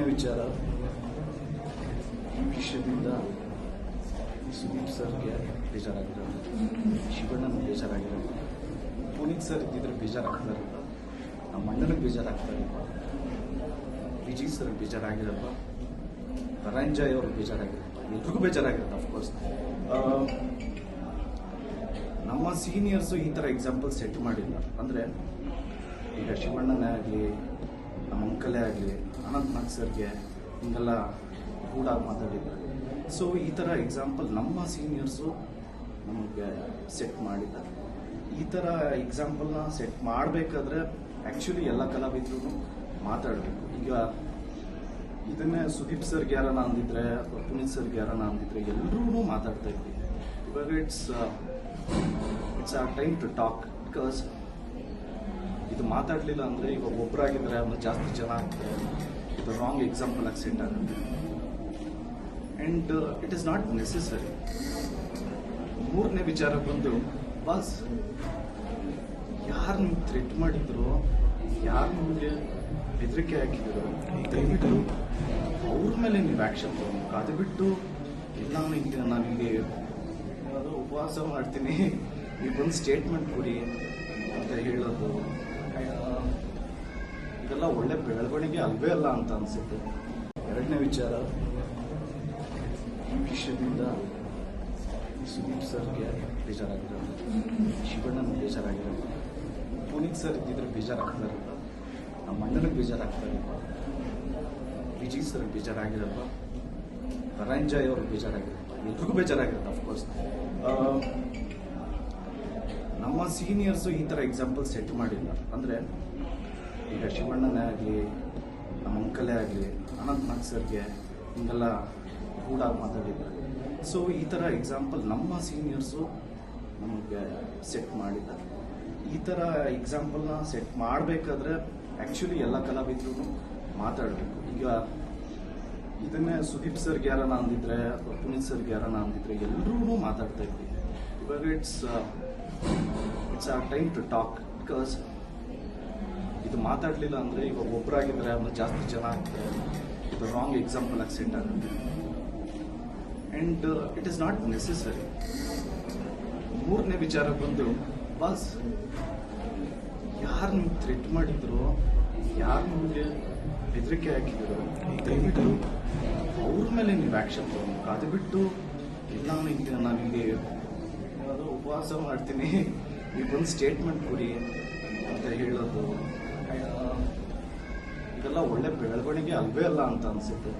ಎರಡನೇ ವಿಚಾರ? ವಿಷಯದಿಂದ ಸುದೀಪ್ ಸರ್ಗೆ ಬೇಜಾರಾಗಿರೋದು ಶಿವಣ್ಣನ ಬೇಜಾರಾಗಿರೋದು. ಪುನೀತ್ ಸರ್ ಇದ್ದಿದ್ರೆ ಬೇಜಾರಾಗ್ತಾರೆ ನಮ್ಮ ಅಣ್ಣನಿಗೆ ಬೇಜಾರಾಗ್ತಾರೆ ವಿಜಯ್ ಸರ್ ಬೇಜಾರಾಗಿರಲ್ವ ಧನಂಜಯ್ ಅವ್ರಿಗೆ ಬೇಜಾರಾಗಿರಲ್ವ ಎಲ್ರಿಗೂ ಬೇಜಾರಾಗಿರುತ್ತೆ ಅಫ್ಕೋರ್ಸ್ ನಮ್ಮ ಸೀನಿಯರ್ಸು ಈ ಥರ ಎಕ್ಸಾಂಪಲ್ ಸೆಟ್ ಮಾಡಿಲ್ಲ. ಅಂದರೆ ಈಗ ಶಿವಣ್ಣನೇ ಆಗಲಿ, ನಮ್ಮ ಅಂಕಲೇ ಆಗಲಿ ಅನಂತ್ ನಾಗ್ ಸರ್ಗೆ ಹಿಂಗೆಲ್ಲ ಕೂಡ ಮಾತಾಡಿದ್ದಾರೆ. ಸೊ ಈ ಥರ ಎಕ್ಸಾಂಪಲ್ ನಮ್ಮ ಸೀನಿಯರ್ಸು ನಮಗೆ ಸೆಟ್ ಮಾಡಿದ್ದಾರೆ. ಈ ಥರ ಎಕ್ಸಾಂಪಲ್ನ ಸೆಟ್ ಮಾಡಬೇಕಾದ್ರೆ ಆ್ಯಕ್ಚುಲಿ ಎಲ್ಲ ಕಲಾವಿದ್ರು ಮಾತಾಡಬೇಕು. ಈಗ ಇದನ್ನೇ ಸುದೀಪ್ ಸರ್ಗೆ ಯಾರನ್ನ ಅಂದಿದ್ರೆ ಅಥವಾ ಪುನೀತ್ ಸರ್ಗೆ ಯಾರನ್ನ ಅಂದಿದ್ರೆ ಎಲ್ಲರೂ ಮಾತಾಡ್ತಾ ಇದ್ವಿ. ಇವಾಗ ಇಟ್ಸ್ ಇಟ್ಸ್ ಆ ಟೈಮ್ ಟು ಟಾಕ್ ಬಿಕಾಸ್ ಇದು ಮಾತಾಡಲಿಲ್ಲ ಅಂದರೆ ಇವಾಗ ಒಬ್ಬರಾಗಿದ್ರೆ ಅವನು ಜಾಸ್ತಿ ಜನ ಆಗ್ತಾರೆ ಇದು ರಾಂಗ್ ಎಕ್ಸಾಂಪಲ್ ಆಗಿ ಸೆಟ್ ಆಗುತ್ತೆ and it is not necessary ಮೂರನೇ ವಿಚಾರ ಬಂದು ಬಾಸ್ ಯಾರು ನಿಮ್ಗೆ ಥ್ರೆಟ್ ಮಾಡಿದ್ರು? ಯಾರು ನಿಮಗೆ ಬೆದರಿಕೆ ಹಾಕಿದ್ರು? ದಯವಿಟ್ಟು ಅವ್ರ ಮೇಲೆ ನೀವು ಆ್ಯಕ್ಷನ್ ತಗೋಬೇಕು ಅದು ಬಿಟ್ಟು ಇಲ್ಲ ನನಗೆ ನಾನು ಹಿಂಗೆ ಉಪವಾಸ ಮಾಡ್ತೀನಿ. ನೀವು ಒಂದು ಸ್ಟೇಟ್ಮೆಂಟ್ ಕೊಡಿ ಅಂತ ಹೇಳೋದು ಇದೆಲ್ಲ ಒಳ್ಳೆ ಬೆಳವಣಿಗೆ ಅಲ್ವೇ ಅಲ್ಲ ಅಂತ ಅನಿಸುತ್ತೆ. ಎರಡನೇ ವಿಚಾರ ಈ ವಿಷಯದಿಂದ ಸುದೀಪ್ ಸರ್ಗೆ ಬೇಜಾರಾಗಿರೋದು. ಶಿವಣ್ಣನ ಬೇಜಾರಾಗಿರೋದು. ಪುನೀತ್ ಸರ್ ಇದ್ದಿದ್ರೆ ಬೇಜಾರಾಗ್ತಾರೆ. ನಮ್ಮ ಅಣ್ಣನಿಗೆ ಬೇಜಾರಾಗ್ತಾರೆ. ವಿಜಯ್ ಸರ್ ಬೇಜಾರಾಗಿರಲ್ಲ ರಂಜಾಯ್ ಅವ್ರಿಗೆ ಬೇಜಾರಾಗಿರಲ್ಲ ಎಲ್ರಿಗೂ ಬೇಜಾರಾಗಿರುತ್ತೆ ಅಫ್ಕೋರ್ಸ್ ನಮ್ಮ ಸೀನಿಯರ್ಸು ಈ ಥರ ಎಕ್ಸಾಂಪಲ್ ಸೆಟ್ ಮಾಡಿಲ್ಲ. ಅಂದರೆ ಈಗ ಶಿವಣ್ಣನೇ ಆಗಲಿ, ನಮ್ಮ ಅಂಕಲೇ ಆಗಲಿ, ಅನಂತ್ ನಾಗ್ ಸರ್ಗೆ ಹಿಂಗೆಲ್ಲ ಕೂಡ ಮಾತಾಡಿದ್ದಾರೆ. ಸೊ ಈ ಥರ ಎಕ್ಸಾಂಪಲ್ ನಮ್ಮ ಸೀನಿಯರ್ಸು ನಮಗೆ ಸೆಟ್ ಮಾಡಿದ್ದಾರೆ. ಈ ಥರ ಎಕ್ಸಾಂಪಲ್ನ ಸೆಟ್ ಮಾಡಬೇಕಾದ್ರೆ ಆ್ಯಕ್ಚುಲಿ ಎಲ್ಲ ಕಲಾವಿದರು ಮಾತಾಡಬೇಕು. ಈಗ ಇದನ್ನೇ ಸುದೀಪ್ ಸರ್ಗೆ ಯಾರನ್ನ ಅಂದಿದ್ರೆ ಅಥವಾ ಪುನೀತ್ ಸರ್ಗೆ ಯಾರನ್ನ ಅಂದಿದ್ರೆ ಎಲ್ಲರೂ ಮಾತಾಡ್ತಾ ಇದ್ವಿ ಇವಾಗ ಇಟ್ಸ್ ಇಟ್ಸ್ ಆ ಟೈಮ್ ಟು ಟಾಕ್ ಬಿಕಾಸ್ ಇದು ಮಾತಾಡಲಿಲ್ಲ ಅಂದರೆ ಇವಾಗ ಒಬ್ಬರಾಗಿದ್ರೆ ಅವನು ಜಾಸ್ತಿ ಜನ, ಇದು ರಾಂಗ್ ಎಕ್ಸಾಂಪಲ್ ಆಗಿ ಆಗುತ್ತೆ. And it is not necessary ಮೂರನೇ ವಿಚಾರ ಬಂದು, ಬಾಸ್, ಯಾರು ನಿಮ್ಗೆ ಥ್ರೆಟ್ ಮಾಡಿದ್ರು? ಯಾರು ನಿಮಗೆ ಹೆದರಿಕೆ ಹಾಕಿದ್ರು? ದಯವಿಟ್ಟು ಅವ್ರ ಮೇಲೆ ನೀವು ಆ್ಯಕ್ಷನ್ ತಗೋಬೇಕು ಅದು ಬಿಟ್ಟು, ಇಲ್ಲ ನನಗೆ ನಾನು ಹಿಂಗೆ ಅದು ಉಪವಾಸ ಮಾಡ್ತೀನಿ, ನೀವು ಬಂದು ಸ್ಟೇಟ್ಮೆಂಟ್ ಕೊಡಿ ಅಂತ ಹೇಳೋದು ಒಳ್ಳೆ ಬೆಳವಣಿಗೆ ಅಲ್ವೇ ಅಲ್ಲ ಅಂತ ಅನಿಸುತ್ತೆ.